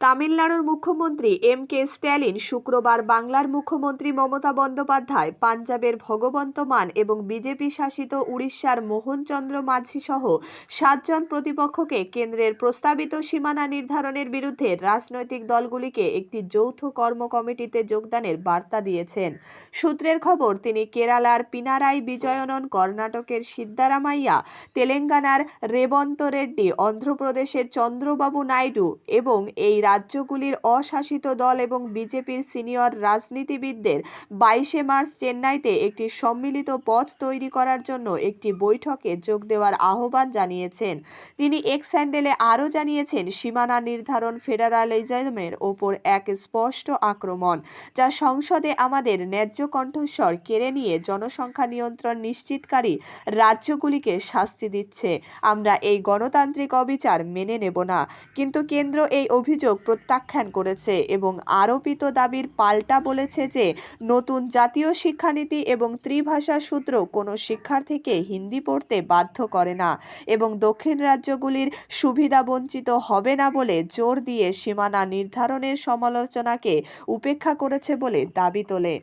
তামিলনাড়ুর মুখ্যমন্ত্রী M K Stalin শুক্রবার বাংলার মুখ্যমন্ত্রী মমতা বন্দ্যোপাধ্যায়, পাঞ্জাবের ভগবন্ত মান এবং বিজেপি শাসিত উড়িষ্যার মোহনচন্দ্র মাঝি সহ সাতজন প্রতিপক্ষকে কেন্দ্রের প্রস্তাবিত সীমানা নির্ধারণের বিরুদ্ধে রাজনৈতিক দলগুলিকে একটি যৌথ কর্ম কমিটিতে যোগদানের বার্তা দিয়েছেন। সূত্রের খবর, তিনি কেরালার পিনারাই বিজয়নন, কর্ণাটকের সিদ্দারামাইয়া তেলেঙ্গানার রেবন্ত রেড্ডি অন্ধ্রপ্রদেশের চন্দ্রবাবু নাইডু এবং এই রাজ্যগুলির অশাসিত দল এবং বিজেপির সিনিয়র রাজনীতিবিদদের বাইশে মার্চ চেন্নাইতে একটি সম্মিলিত পথ তৈরি করার জন্য একটি বৈঠকে যোগ দেওয়ার আহ্বান জানিয়েছেন। তিনি এক্স হ্যান্ডেলে আরও জানিয়েছেন, সীমানা নির্ধারণ ফেডারালিজমের ওপর এক স্পষ্ট আক্রমণ, যা সংসদে আমাদের ন্যায্য কণ্ঠস্বর কেড়ে নিয়ে জনসংখ্যা নিয়ন্ত্রণ নিশ্চিতকারী রাজ্যগুলিকে শাস্তি দিচ্ছে। আমরা এই গণতান্ত্রিক অবিচার মেনে নেব না। কিন্তু কেন্দ্র এই অভিযোগ প্রত্যাখ্যান করেছে এবং আরোপিত দাবির পাল্টা বলেছে যে, নতুন জাতীয় শিক্ষানীতি এবং ত্রিভাষা সূত্র কোনো শিক্ষার্থীকে হিন্দি পড়তে বাধ্য করে না এবং দক্ষিণ রাজ্যগুলির সুবিধা বঞ্চিত হবে না বলে জোর দিয়ে সীমানা নির্ধারণের সমালোচনাকে উপেক্ষা করেছে বলে দাবি তোলে।